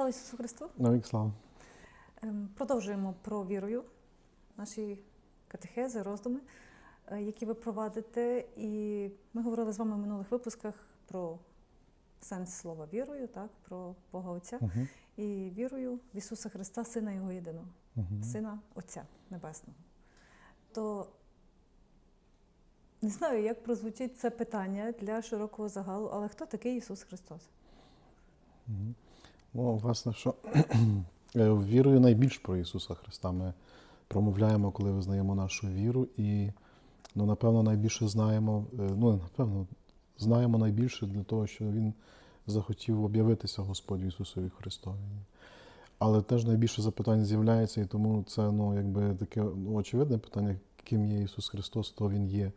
Слава Ісусу Христу! Навік слава. Ем, Продовжуємо про вірою наші катехези, роздуми, е, які ви провадите. І ми говорили з вами в минулих випусках про сенс слова вірою, так, про Бога Отця Угу. і вірою в Ісуса Христа, Сина Його єдиного, Угу. Сина Отця Небесного. То не знаю, як прозвучить це питання для широкого загалу, але хто такий Ісус Христос? Угу. Ну, власне, що е, вірою найбільш про Ісуса Христа ми промовляємо, коли визнаємо нашу віру, і ну, напевно найбільше знаємо, е, ну напевно, знаємо найбільше для того, що Він захотів об'явитися Господь Ісусові Христові. Але теж найбільше запитань з'являється, і тому це ну, якби таке ну, очевидне питання, ким є Ісус Христос, то Він є.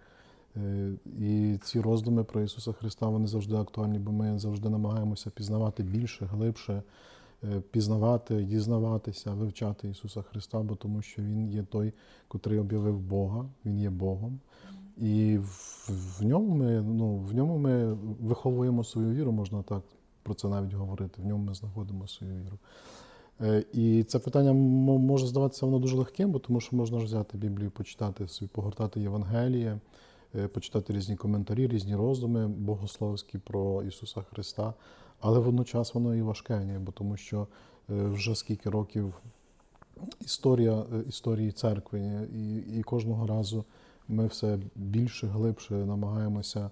Е, І ці роздуми про Ісуса Христа вони завжди актуальні, бо ми завжди намагаємося пізнавати більше, глибше, е, пізнавати, дізнаватися, вивчати Ісуса Христа, бо тому що Він є той, котрий об'явив Бога, Він є Богом. І в, в ньому ми ну, в ньому ми виховуємо свою віру, можна так про це навіть говорити. В ньому ми знаходимо свою віру. Е, І це питання може здаватися воно дуже легким, бо тому що можна ж взяти Біблію, почитати собі, погортати Євангеліє, почитати різні коментарі, різні роздуми богословські про Ісуса Христа. Але водночас воно і важке, бо тому що е, вже скільки років історія е, історії церкви, і, і кожного разу ми все більше, глибше намагаємося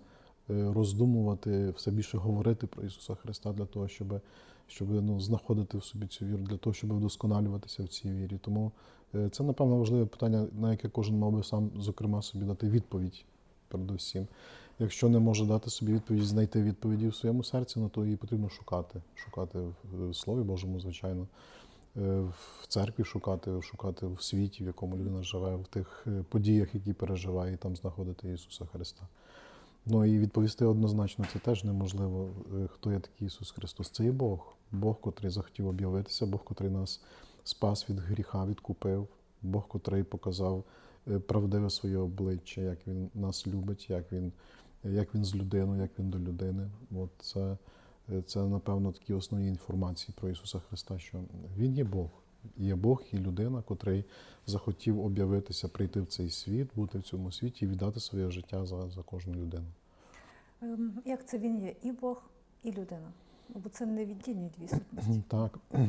е, роздумувати, все більше говорити про Ісуса Христа для того, щоб, щоб ну, знаходити в собі цю віру, для того, щоб вдосконалюватися в цій вірі. Тому е, це, напевно, важливе питання, на яке кожен мав би сам, зокрема, собі дати відповідь передусім. Якщо не може дати собі відповідь, знайти відповіді в своєму серці, ну, то її потрібно шукати. Шукати в Слові Божому, звичайно, е, в церкві шукати, шукати в світі, в якому людина живе, в тих е, подіях, які переживає, і там знаходити Ісуса Христа. Ну і відповісти однозначно це теж неможливо. Е, Хто є такий Ісус Христос? Це є Бог. Бог, котрий захотів об'явитися, Бог, котрий нас спас від гріха, відкупив, Бог, котрий показав правдиве своє обличчя, як Він нас любить, як Він, як він з людиною, як Він до людини. От це, е, це, напевно, такі основні інформації про Ісуса Христа, що Він є Бог. Є Бог і людина, котрий захотів об'явитися, прийти в цей світ, бути в цьому світі і віддати своє життя за, за кожну людину. Ем, Як це він є і Бог, і людина? Бо це невіддільні дві сутності. Так,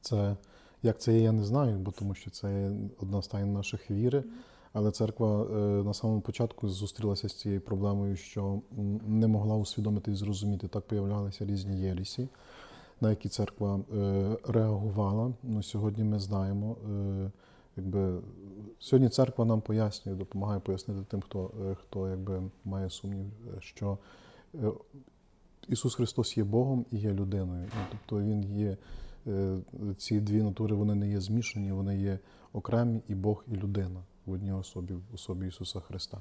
це як це є, я не знаю, бо тому що це одна з тайн наших віри. Але церква е, на самому початку зустрілася з цією проблемою, що не могла усвідомити і зрозуміти. Так появлялися різні єрісі, на які церква е, реагувала. Ну, сьогодні ми знаємо, е, якби сьогодні церква нам пояснює, допомагає пояснити тим, хто, хто якби має сумнів, що Ісус Христос є Богом і є людиною. Ну, тобто Він є ці дві натури, вони не є змішані, вони є окремі і Бог, і людина в одній особі, в особі Ісуса Христа.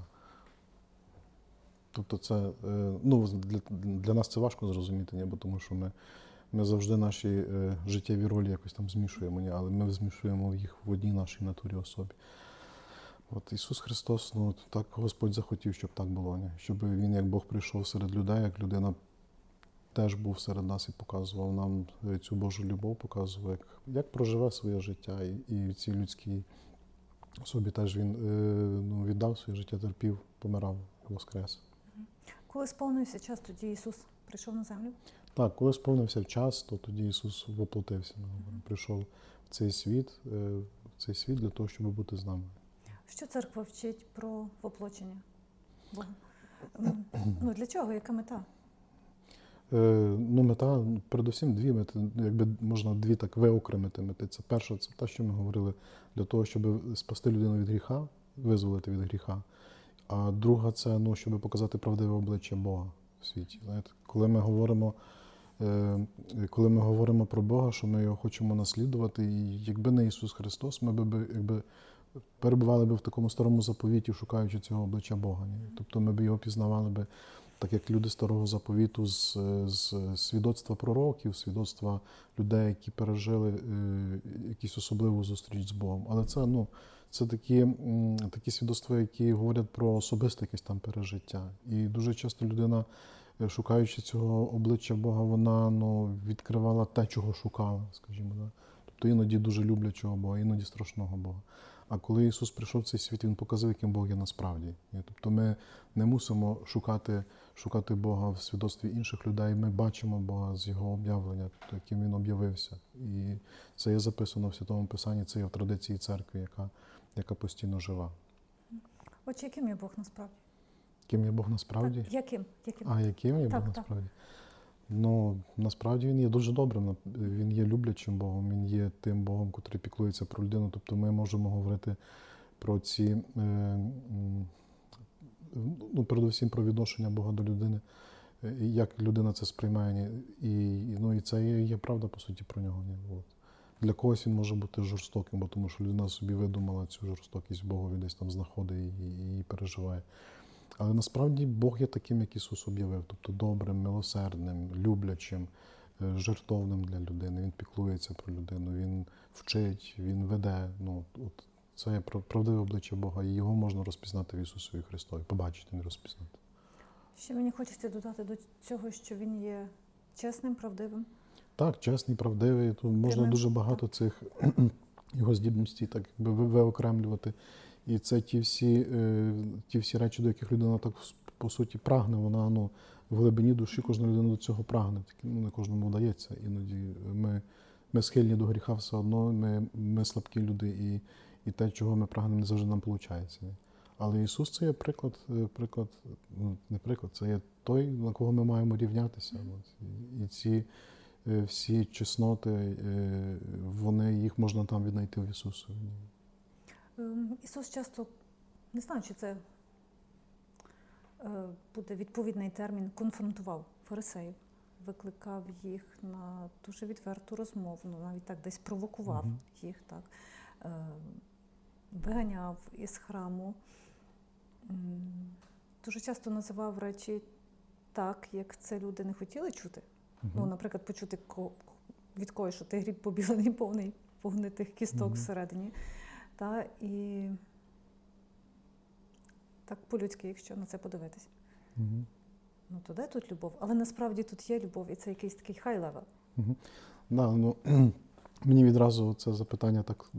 Тобто, це е, ну, для, для нас це важко зрозуміти, ні, бо тому що ми, ми завжди наші е, життєві ролі якось там змішуємо, але ми змішуємо їх в одній нашій натурі особі. От Ісус Христос, ну так Господь захотів, щоб так було, ні? щоб Він, як Бог прийшов серед людей, як людина теж був серед нас і показував нам цю Божу любов, показував, як, як проживе своє життя. І, і в цій людській особі теж він е, ну, віддав своє життя, терпів, помирав, воскрес. Коли сповнився час, тоді Ісус прийшов на землю. Так, коли сповнився час, то тоді Ісус воплотився. Говоримо, прийшов в цей світ, е, в цей світ для того, щоб бути з нами. Що церква вчить про воплочення Бога? Ем, Ну, для чого? Яка мета? Е, ну, мета, передусім, дві мети, якби можна дві так виокремити мети. Це перше, це те, що ми говорили, для того, щоб спасти людину від гріха, визволити від гріха. А друга це ну, щоб показати правдиве обличчя Бога в світі. Знаєте, коли ми говоримо, е, коли ми говоримо про Бога, що ми його хочемо наслідувати, і якби не Ісус Христос, ми б якби перебували б в такому старому заповіті, шукаючи цього обличчя Бога. Тобто ми б його пізнавали би так як люди старого заповіту з, з свідоцтва пророків, свідоцтва людей, які пережили е, якусь особливу зустріч з Богом. Але це ну, це такі, такі свідоцтва, які говорять про особисте якесь там пережиття. І дуже часто людина е, шукаючи цього обличчя Бога, вона ну, відкривала те, чого шукала, скажімо. Да? Тобто іноді дуже люблячого Бога, іноді страшного Бога. А коли Ісус прийшов в цей світ, Він показав, яким Бог є насправді. Тобто ми не мусимо шукати, шукати Бога в свідоцтві інших людей. Ми бачимо Бога з Його об'явлення, яким Він об'явився. І це є записано в Святому Писанні, це є в традиції церкви, яка, яка постійно жива. Отже, яким є Бог насправді? Ким є Бог насправді? Так, яким? яким? А яким є Так, Бог так. насправді? Ну, насправді він є дуже добрим. Він є люблячим Богом, він є тим Богом, котрий піклується про людину. Тобто ми можемо говорити про ці, е, ну, передусім про відношення Бога до людини, е, як людина це сприймає. І, ну, і це є, є правда, по суті, про нього. От. Для когось він може бути жорстоким, бо тому що людина собі видумала цю жорстокість Богові, десь там знаходить і, і, і переживає. Але насправді Бог є таким, як Ісус об'явив, тобто добрим, милосердним, люблячим, е, жертовним для людини. Він піклується про людину, він вчить, він веде. Ну, от це є прав- правдиве обличчя Бога, і його можна розпізнати в Ісусові Христові, побачити, не розпізнати. Ще мені хочеться додати до цього, що він є чесним, правдивим. Так, чесний, правдивий. Тут можна Прямим, дуже багато цих його здібностей так якби виокремлювати. І це ті всі, е, ті всі речі, до яких людина так по суті прагне. Вона ну, в глибині душі кожна людина до цього прагне. Ну, не кожному вдається. Іноді ми, ми схильні до гріха все одно, ми, ми слабкі люди, і, і те, чого ми прагнемо, не завжди нам виходить. Але Ісус це є приклад, е, приклад, ну не приклад, це є той, на кого ми маємо рівнятися. І, ці е, всі чесноти, е, вони їх можна там віднайти в Ісусу. Ем, Ісус часто, не знаю, чи це буде відповідний термін, конфронтував фарисеїв, викликав їх на дуже відверту розмову, ну, навіть так десь провокував Мгм. їх, так, е, виганяв із храму. Дуже часто називав речі так, як це люди не хотіли чути. Ну, наприклад, почути від когось, що ти гріб побілений, повний погнитих кісток всередині. Та, і так по-людськи, якщо на це подивитися. Мгм. Ну, то де тут любов? Але насправді тут є любов, і це якийсь такий хай левел. Да, ну, мені відразу це запитання так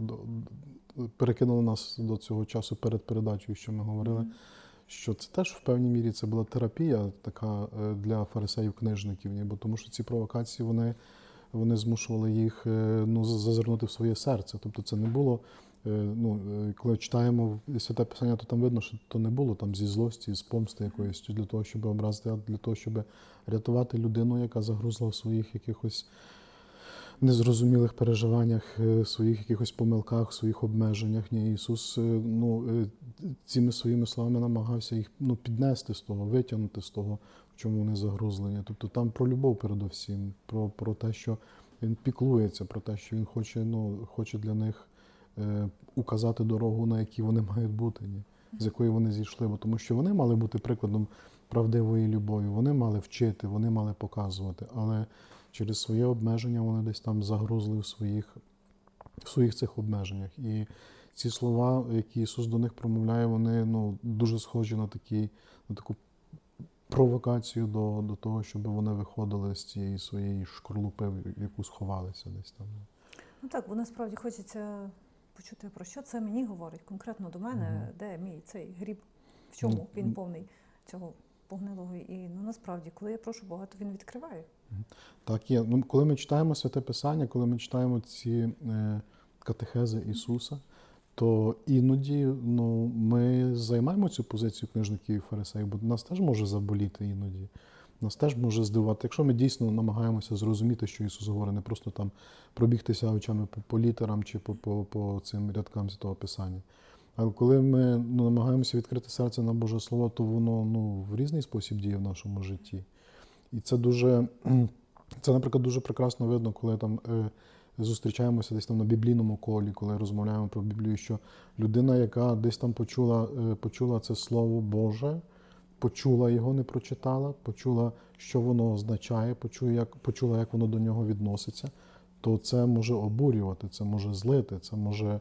перекинуло нас до цього часу перед передачею, що ми говорили. що це теж в певній мірі це була терапія така е, для фарисеїв-книжників, ні? бо тому що ці провокації вони, вони змушували їх е, ну, зазирнути в своє серце. Тобто це не було. е, Ну, коли читаємо святе писання, то там видно, що то не було там зі злості, з помсти якоїсь для того, щоб образити, а для того, щоб рятувати людину, яка загрузла в своїх якихось незрозумілих переживаннях, е, своїх якихось помилках, своїх обмеженнях. Ні, Ісус е, ну, е, цими своїми словами намагався їх ну, піднести з того, витягнути з того, в чому вони загрузлені. Тобто там про любов передусім, про, про те, що він піклується, про те, що він хоче, ну, хоче для них е, указати дорогу, на якій вони мають бути, ні? з якої вони зійшли. Бо тому що вони мали бути прикладом правдивої любові, вони мали вчити, вони мали показувати. Але через своє обмеження вони десь там загрузли в своїх, в своїх цих обмеженнях. І ці слова, які Ісус до них промовляє, вони ну, дуже схожі на, такі, на таку провокацію до, до того, щоб вони виходили з цієї своєї шкорлупи, в яку сховалися десь там. Ну так, бо насправді хочеться почути, про що це мені говорить, конкретно до мене, Мгм. де мій цей гріб, в чому Ну, він повний цього погнилого. І ну насправді, коли я прошу Бога, то він відкриває. Так є. Ну, коли ми читаємо Святе Писання, коли ми читаємо ці е, катехези Ісуса, то іноді ну, ми займаємо цю позицію книжників і фарисеїв, бо нас теж може заболіти іноді. Нас теж може здивувати. Якщо ми дійсно намагаємося зрозуміти, що Ісус говорить, не просто там пробігтися очами по, по літерам чи по, по, по цим рядкам Святого Писання. Але коли ми ну, намагаємося відкрити серце на Боже Слово, то воно ну, в різний спосіб діє в нашому житті. І це дуже, це, наприклад, дуже прекрасно видно, коли там е, зустрічаємося десь там на біблійному колі, коли розмовляємо про Біблію, що людина, яка десь там почула, е, почула це Слово Боже, почула його, не прочитала, почула, що воно означає, почула, як, почула, як воно до нього відноситься, то це може обурювати, це може злити, це може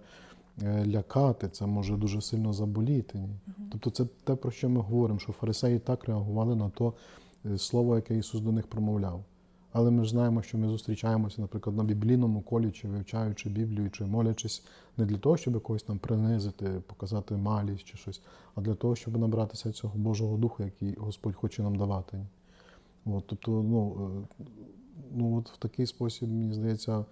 е, лякати, це може дуже сильно заболіти. Тобто це те, про що ми говоримо, що фарисеї так реагували на то, слово, яке Ісус до них промовляв. Але ми ж знаємо, що ми зустрічаємося, наприклад, на біблійному колі, чи вивчаючи Біблію, чи молячись не для того, щоб когось там принизити, показати малість чи щось, а для того, щоб набратися цього Божого Духу, який Господь хоче нам давати. От, тобто, ну, е, ну, от в такий спосіб, мені здається,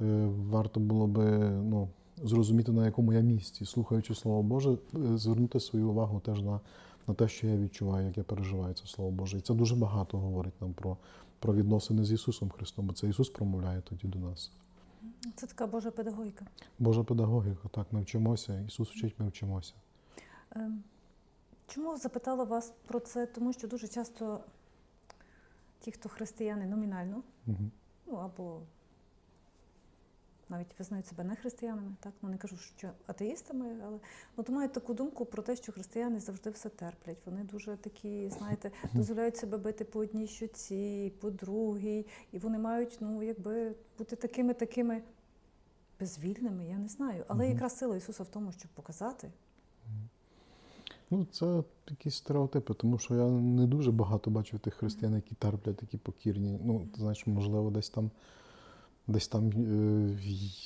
е, варто було би ну, зрозуміти, на якому я місці, слухаючи Слово Боже, е, звернути свою увагу теж на, на те, що я відчуваю, як я переживаю це Слово Боже. І це дуже багато говорить нам про, про відносини з Ісусом Христом, бо це Ісус промовляє тоді до нас. Це така Божа педагогіка. Божа педагогіка, так, ми вчимося, Ісус вчить, ми вчимося. Ем, Чому запитала вас про це? Тому що дуже часто ті, хто християни номінально, Угу. ну або навіть визнають себе не християнами, так ну не кажу, що атеїстами, але ну, то мають таку думку про те, що християни завжди все терплять. Вони дуже такі, знаєте, дозволяють себе бити по одній щоці, по другій, і вони мають, ну якби бути такими такими безвільними, я не знаю. Але Мгм. якраз сила Ісуса в тому, щоб показати. Ну, це якісь стереотипи, тому що я не дуже багато бачив тих християн, які терплять, такі покірні. Ну, ти знаєш, можливо, десь там, десь там е,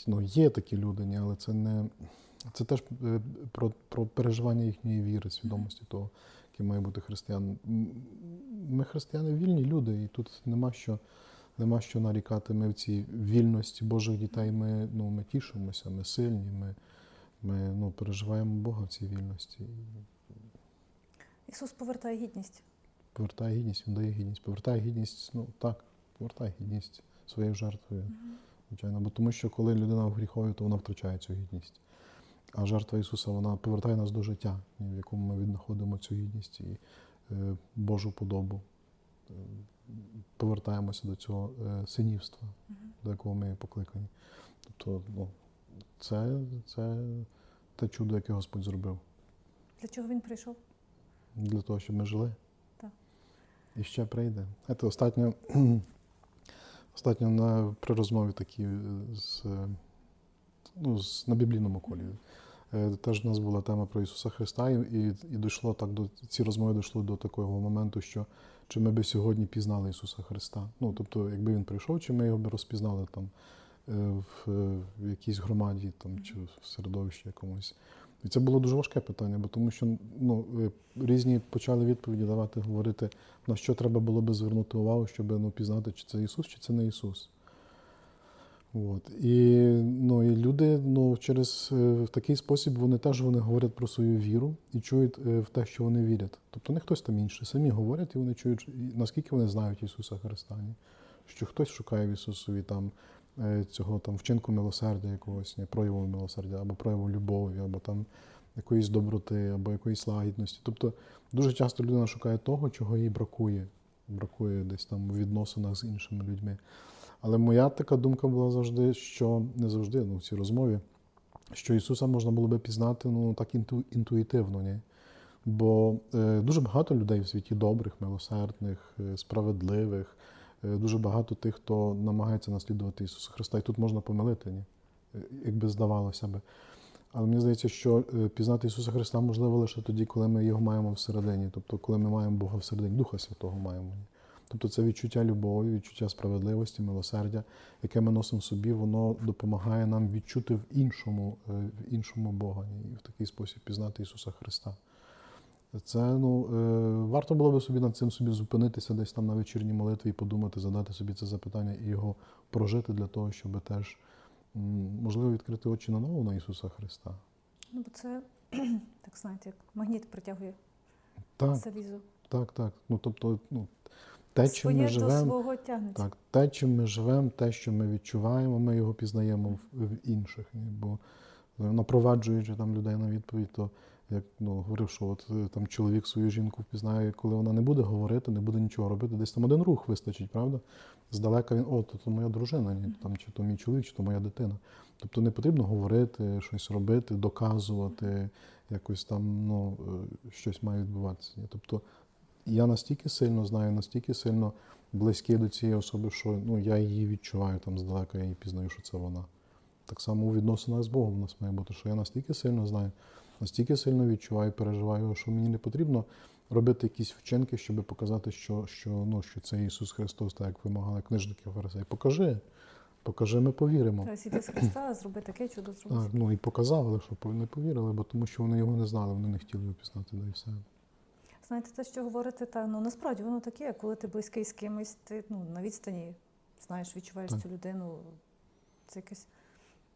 ну, є такі люди, але це не. Це теж е, про, про переживання їхньої віри, свідомості того, яким має бути християн. Ми християни вільні люди, і тут нема що, нема що нарікати. Ми в цій вільності Божих дітей ми, ну, ми тішимося, ми сильні, ми, ми ну, переживаємо Бога в цій вільності. Ісус повертає гідність. Повертає гідність, він дає гідність. Повертає гідність, ну так, повертає гідність своєю жертвою. Звичайно, бо тому що коли людина в гріхові, то вона втрачає цю гідність. А жертва Ісуса вона повертає нас до життя, в якому ми віднаходимо цю гідність і е, Божу подобу. Е, повертаємося до цього е, синівства, до якого ми покликані. Тобто, ну, це, це те чудо, яке Господь зробив Для чого він прийшов? для того, щоб ми жили. Так. І ще прийде. Це остатньо, остатньо на, при розмові такі е, з, ну, з, на біблійному колі. Е, Теж у нас була тема про Ісуса Христа, і, і, дійшло так до ці розмови дійшли до такого моменту, що чи ми би сьогодні пізнали Ісуса Христа. Ну, тобто, якби він прийшов, чи ми його би розпізнали там е, в, в якійсь громаді там, чи в середовищі якомусь. І це було дуже важке питання, бо тому що ну, е, різні почали відповіді давати, говорити, на що треба було би звернути увагу, щоб ну, пізнати, чи це Ісус, чи це не Ісус. От. І, ну, і люди ну, через е, в такий спосіб вони теж вони говорять про свою віру і чують е, в те, що вони вірять. Тобто не хтось там інший, самі говорять і вони чують, наскільки вони знають Ісуса Христа. Що хтось шукає в Ісусові там, цього там, вчинку милосердя якогось, ні, прояву милосердя, або прояву любові, або там якоїсь доброти, або якоїсь лагідності. Тобто дуже часто людина шукає того, чого їй бракує. Бракує десь там у відносинах з іншими людьми. Але моя така думка була завжди, що не завжди, ну, в цій розмові, що Ісуса можна було би пізнати ну, так інту, інтуїтивно. Ні? Бо е, дуже багато людей в світі добрих, милосердних, е, справедливих, е, дуже багато тих, хто намагається наслідувати Ісуса Христа. І тут можна помилити, ні? Е, якби здавалося би. Але мені здається, що е, пізнати Ісуса Христа можливо лише тоді, коли ми його маємо всередині, тобто коли ми маємо Бога всередині, Духа Святого маємо. Тобто це відчуття любові, відчуття справедливості, милосердя, яке ми носимо собі, воно допомагає нам відчути в іншому, е, в іншому Бога і в такий спосіб пізнати Ісуса Христа. Це ну, е, варто було би собі над цим собі зупинитися десь там на вечірній молитві і подумати, задати собі це запитання і його прожити для того, щоб теж можливо відкрити очі на нову на Ісуса Христа. Ну, бо це, так знаєте, як магніт притягує Так, залізо. так, так. Ну тобто, ну, те, чим Своє ми живемо. Так, те, чим ми живемо, те, що ми відчуваємо, ми його пізнаємо в, в інших. Бо напроваджуючи там людей на відповідь, то як ну, говорив, що от е, там чоловік свою жінку впізнає, коли вона не буде говорити, не буде нічого робити, десь там один рух вистачить, правда? Здалека він, о, то, то моя дружина, ні? Там, чи то мій чоловік, чи то моя дитина. Тобто не потрібно говорити, щось робити, доказувати, якось там ну, е, щось має відбуватися. Тобто я настільки сильно знаю, настільки сильно близький до цієї особи, що ну, я її відчуваю там здалека, я її пізнаю, що це вона. Так само у відносинах з Богом у нас має бути, що я настільки сильно знаю, настільки сильно відчуваю, переживаю, що мені не потрібно робити якісь вчинки, щоб показати, що, що, ну, що це Ісус Христос, так як вимагали книжники фарисеї. Покажи, покажи, ми повіримо. Сіти з Христа, зроби таке чудо, зроби. Так, ну і показав, але що не повірили, бо тому що вони його не знали, вони не хотіли його пізнати, да і все. Знаєте, те, що говорите, та ну насправді воно таке, коли ти близький з кимось, ти ну, на відстані знаєш, відчуваєш Так. цю людину. Це якась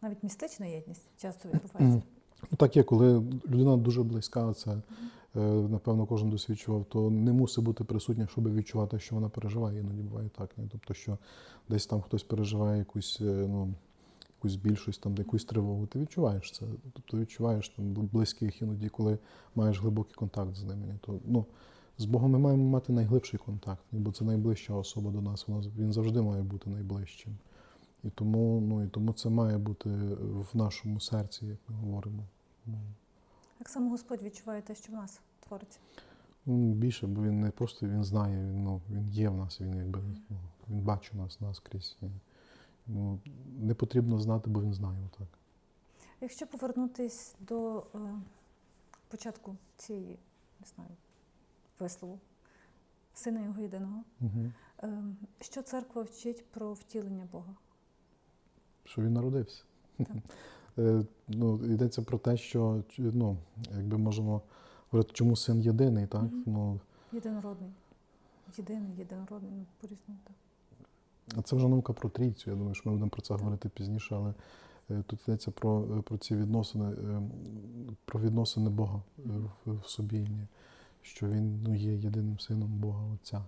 навіть містична єдність часто відбувається. Ну так є, коли людина дуже близька, це е, напевно кожен досвідчував, то не мусить бути присутня, щоб відчувати, що вона переживає. Іноді буває так. Ні? Тобто, що десь там хтось переживає якусь, е, ну, якусь більшість, там, якусь тривогу, ти відчуваєш це. Тобто відчуваєш там близьких іноді, коли маєш глибокий контакт з ними. Ні? То, ну, з Богом ми маємо мати найглибший контакт, бо це найближча особа до нас. Він завжди має бути найближчим. І тому, ну, і тому це має бути в нашому серці, як ми говоримо. Як саме Господь відчуває те, що в нас твориться? Ну, більше, бо він не просто він знає, він, ну, він є в нас, він якби ну, він бачить нас наскрізь. І, ну, не потрібно знати, бо він знає отак. Якщо повернутись до е, початку цієї, не знаю, вислову, сина його єдиного, Угу. е, що церква вчить про втілення Бога? Що він народився. Так. Е, ну, йдеться про те, що ну, якби можемо говорити, чому син єдиний, так? Мгм. Ну, Єдинородний. Єдиний, єдинородний, ну, по-різному так. А це вже наука про трійцю. Я думаю, що ми будемо про це говорити пізніше, але е, тут йдеться про, е, про ці відносини, е, про відносини Бога в, в собі, ні. що він ну, є єдиним сином Бога Отця.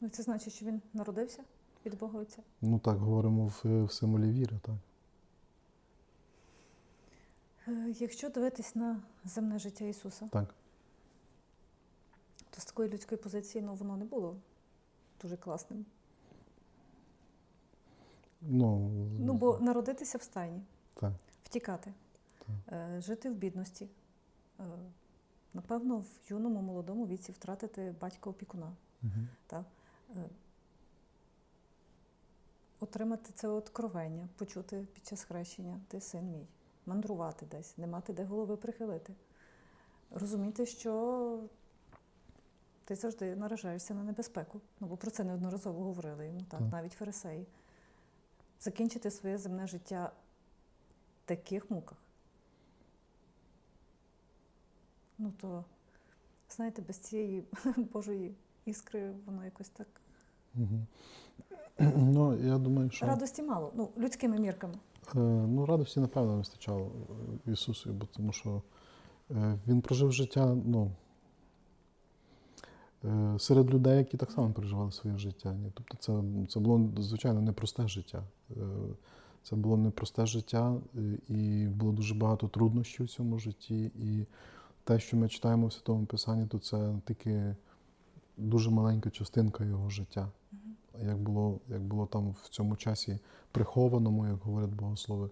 Ну, це значить, що він народився від Бога Отця. Ну так говоримо в, в символі віри, так. Е, Якщо дивитись на земне життя Ісуса, Так. то з такої людської позиції ну, воно не було дуже класним. Ну, Ну, бо народитися в стайні, так. втікати, Так. е, жити в бідності, е, напевно, в юному молодому віці втратити батька опікуна, Угу. Отримати це откровення, почути під час хрещення, ти син мій, мандрувати десь, не мати де голови прихилити. Розуміти, що ти завжди наражаєшся на небезпеку. Ну, бо про це неодноразово говорили йому, так, Так. навіть фарисеї. Закінчити своє земне життя в таких муках. Ну то, знаєте, без цієї Божої іскри воно якось так. Угу. Ну, я думаю, що Радості мало, ну, людськими мірками. е, ну, радості, напевно, вистачало Ісусу, бо тому що е, він прожив життя, ну. е, Серед людей, які так само переживали своє життя. Ні? Тобто це, це було, звичайно, непросте життя. Е, Це було непросте життя, і було дуже багато труднощів у цьому житті. І те, що ми читаємо в Святому Писанні, то це тільки дуже маленька частинка його життя. Як було, як було там в цьому часі прихованому, як говорять богослови,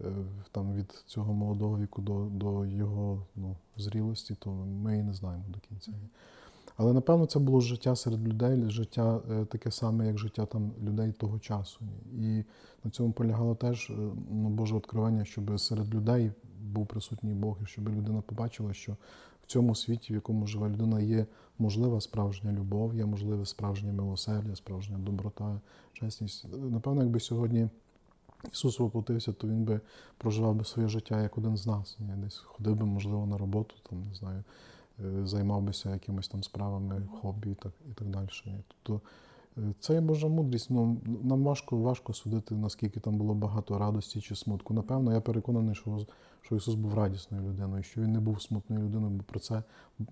е, там від цього молодого віку до, до його ну, зрілості, то ми і не знаємо до кінця. Але напевно це було життя серед людей, життя е, таке саме, як життя там людей того часу. І на цьому полягало теж е, ну, Боже відкривання, щоб серед людей був присутній Бог, і щоб людина побачила, що цьому світі, в якому живе людина, є можлива справжня любов, є можливе справжнє милосердя, справжня доброта, чесність. Напевно, якби сьогодні Ісус воплотився, то він би проживав би своє життя як один з нас. Я Десь ходив би, можливо, на роботу, там, не знаю, е, займав бися якимись там справами, хобі і так, і так далі. Тобто це Божа мудрість. Ну, нам важко, важко судити, наскільки там було багато радості чи смутку. Напевно, я переконаний, що, що Ісус був радісною людиною, що Він не був смутною людиною, бо про це е,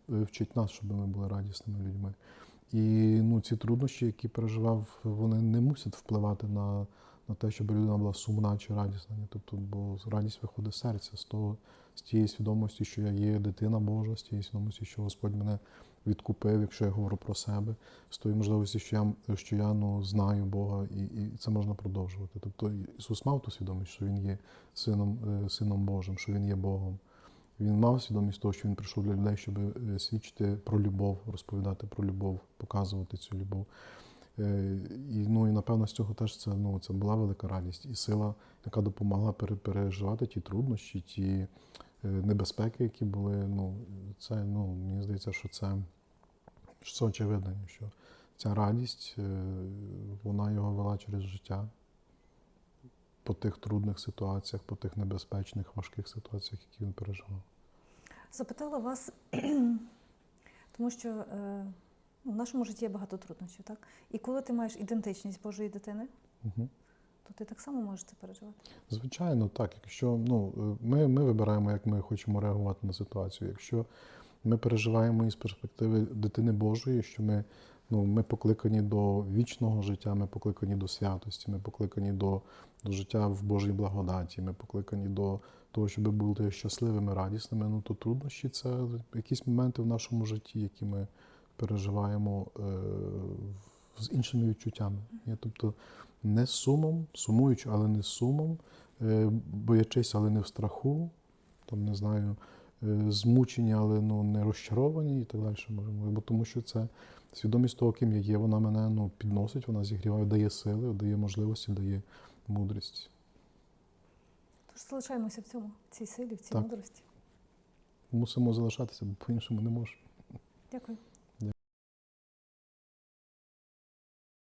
вчить нас, щоб ми були радісними людьми. І ну, ці труднощі, які переживав, вони не мусять впливати на, на те, щоб людина була сумна чи радісна. Тобто, бо радість виходить з серця, з того, з тієї свідомості, що я є дитина Божа, з тієї свідомості, що Господь мене відкупив, якщо я говорю про себе, з тої можливості, що я, що я ну, знаю Бога, і, і це можна продовжувати. Тобто Ісус мав ту свідомість, що Він є сином, е, сином Божим, що Він є Богом. Він мав свідомість того, що він прийшов для людей, щоб е, свідчити про любов, розповідати про любов, показувати цю любов. Е, І, ну, і напевно з цього теж це, ну, це була велика радість і сила, яка допомагала переживати ті труднощі, ті, небезпеки, які були. Ну, це, ну, мені здається, що це, що це очевидно, що ця радість, е, вона його вела через життя по тих трудних ситуаціях, по тих небезпечних, важких ситуаціях, які він переживав. Запитала вас, тому що е, ну, в нашому житті є багато труднощів, так? І коли ти маєш ідентичність Божої дитини, Угу. То ти так само можеш це переживати. Звичайно, так. Якщо ну, е, ми, ми вибираємо, як ми хочемо реагувати на ситуацію. Якщо ми переживаємо із перспективи дитини Божої, що ми, ну, ми покликані до вічного життя, ми покликані до святості, ми покликані до, до життя в Божій благодаті, ми покликані до того, щоб бути щасливими, радісними, ну то труднощі це якісь моменти в нашому житті, які ми переживаємо е, з іншими відчуттями. Тобто не з сумом, сумуючи, але не з сумом, е, боячись, але не в страху, там не знаю, е, змучені, але ну, не розчаровані і так далі. Можемо. Бо тому що це свідомість того, ким я є, вона мене ну, підносить, вона зігріває, дає сили, дає можливості, дає мудрість. Тож залишаємося в цьому, в цій силі, в цій Так. мудрості. Мусимо залишатися, бо по-іншому не можемо. Дякую.